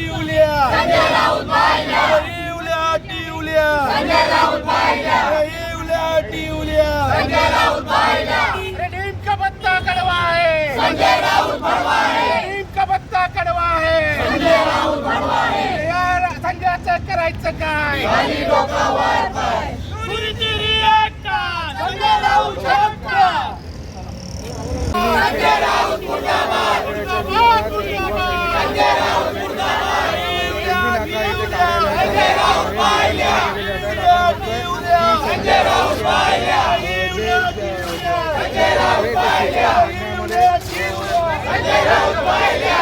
टिवल्या टिवल्या टिवल्या टिवल्या टिवल्या नीम का पत्ता कड़वा है संजय राउत भरवा है नीम का पत्ता कड़वा है संजय राउत भरवा आहे। यार संजयाचं करायचं काय? खाली डोका वर पाहिल्या.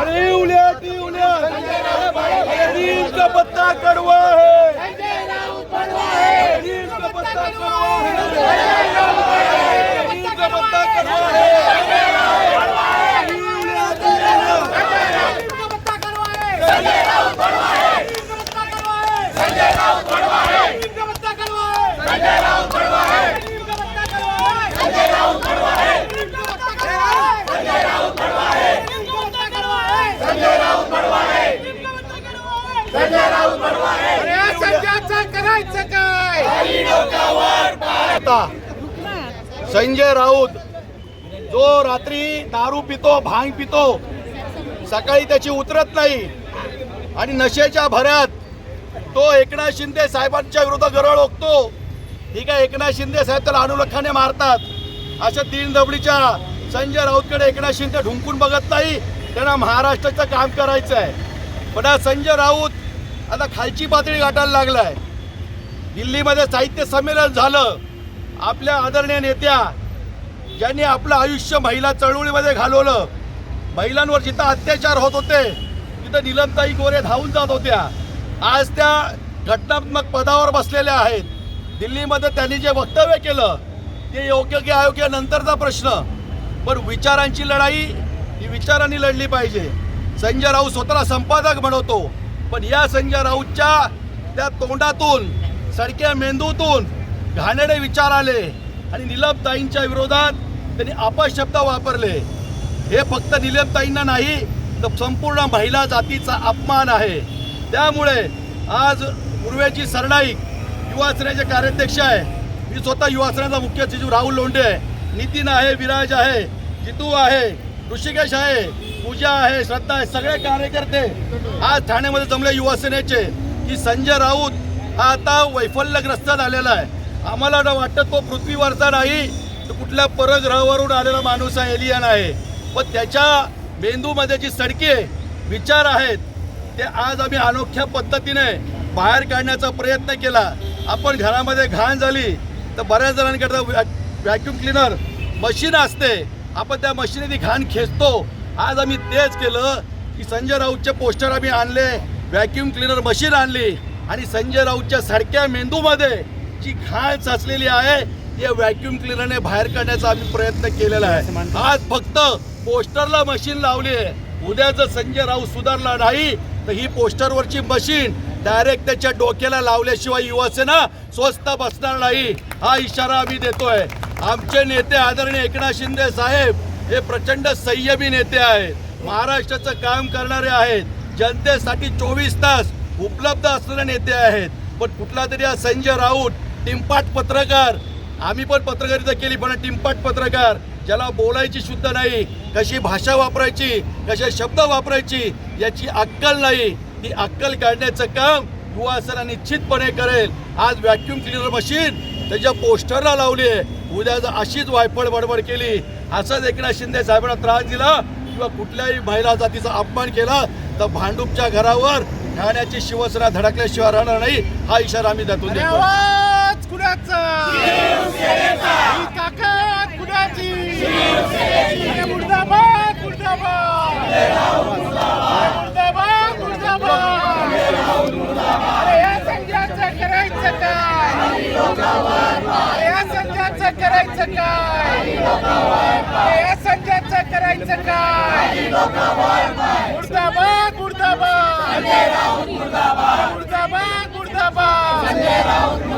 अरे उलिया पत्ता कड़वा है नीम का पत्ता कड़वा है नीम का पत्ता कड़वा है अरे संजयाचं करायचं काय होता. संजय राऊत जो रात्री दारू पितो भांग पितो सकाळी त्याची उतरत नाही. आणि नशेच्या भऱ्यात तो एकनाथ शिंदे साहेबांच्या विरोधात गरळ ओकतो. ठीक आहे एकनाथ शिंदे साहेब त्याला अनुलखाने मारतात. अशा तीन दबडीच्या संजय राऊतकडे एकनाथ शिंदे ढुंकून बघत नाही. त्यांना महाराष्ट्राचं काम करायचं आहे. पण हा संजय राऊत आता खालची पातळी गाठायला लागलाय. दिल्लीमध्ये साहित्य संमेलन झालं. आपल्या आदरणीय नेत्या ज्यांनी आपलं आयुष्य महिला चळवळीमध्ये घालवलं. महिलांवर जिथं अत्याचार होत होते तिथं निलमताई गोरे धावून जात होत्या. आज त्या घटनात्मक पदावर बसलेल्या आहेत. दिल्लीमध्ये त्यांनी जे वक्तव्य केलं ते योग्य की अयोग्य नंतरचा प्रश्न. पण विचारांची लढाई ही विचारांनी लढली पाहिजे. संजय राऊत स्वतःला संपादक बनवतो पण या संजय राऊतच्या त्या तोंडातून सडक्या मेंदूतून घाणेरडे विचार आले आणि निलमताईंच्या विरोधात त्यांनी अपशब्द वापरले. हे फक्त निलमताईंना नाही तर संपूर्ण महिला जातीचा अपमान आहे. त्यामुळे आज पूर्वेची सरनाईक युवा सेनेचे कार्याध्यक्ष आहे. मी स्वतः युवा सेनेचा मुख्य सचिव राहुल लोंढे आहे. नितीन आहे विराज आहे जितू आहे ऋषिकेश आहे पूजा आहे श्रद्धा आहे सगळे कार्यकर्ते आज ठाण्यामध्ये जमले युवा सेनेचे की संजय राऊत हा आता वैफल्यग्रस्त झालेला आहे. आम्हाला ना वाटतं तो पृथ्वीवरचा नाही तो कुठल्या परग्रहावरून आलेला माणूस आहे एलियन आहे. पण त्याच्या मेंदूमध्ये जी सडके विचार आहेत ते आज आम्ही अनोख्या पद्धतीने बाहेर काढण्याचा प्रयत्न केला. आपण घरामध्ये घाण झाली तर बऱ्याच जणांकरता व्हॅक्युम क्लिनर मशीन असते. आपण त्या मशीनने ती घाण खेचतो. आज आम्ही तेच केलं की संजय राऊतचे पोस्टर आम्ही आणले व्हॅक्युम क्लिनर मशीन आणली आणि संजय राऊतच्या सारख्या मेंदूमध्ये जी घाण साचलेली आहे या व्हॅक्युम क्लिनरने बाहेर काढण्याचा आम्ही प्रयत्न केलेला आहे. आज फक्त पोस्टरला मशीन लावली आहे. उद्या जर संजय राऊत सुधारला नाही तर ही पोस्टरवरची मशीन डायरेक्ट त्याच्या डोक्याला लावल्याशिवाय युवासेना स्वस्त बसणार नाही. हा इशारा आम्ही देतोय. आमचे नेते आदरणीय एकनाथ शिंदे साहेब हे प्रचंड संयमी नेते आहेत. महाराष्ट्राचं काम करणारे आहेत. जनतेसाठी चोवीस तास उपलब्ध असलेले नेते आहेत. पण कुठला तरी हा संजय राऊत टिमपाट पत्रकार. आम्ही पण पत्रकारिता केली पण टिमपाट पत्रकार ज्याला बोलायची शुद्ध नाही कशी भाषा वापरायची कसे शब्द वापरायची याची अक्कल नाही. ती अक्कल काढण्याचं काम युवा सेना निश्चितपणे करेल. आज व्हॅक्युम क्लिनर मशीन त्याच्या पोस्टरला लावली आहे. उद्या जर अशीच वायफळ बडबड केली असंच एकनाथ शिंदे साहेबांना त्रास दिला किंवा कुठल्याही महिला जातीचा अपमान केला तर भांडूपच्या घरावर ठाण्याची शिवसेना धडकल्याशिवाय राहणार नाही हा इशारा आम्ही त्यातून देतो कुणाचा ही ताकद कुणाची मुर्दाबाद मुर्दाबाद. मुर्दाबाद मुर्दाबाद. अरे या संघाचं करायचं काय? अरे या संघाचं करायचं काय? अरे या संघाचं करायचं काय? मुर्दाबाद मुर्दाबाद. मुर्दाबाद मुर्दाबाद.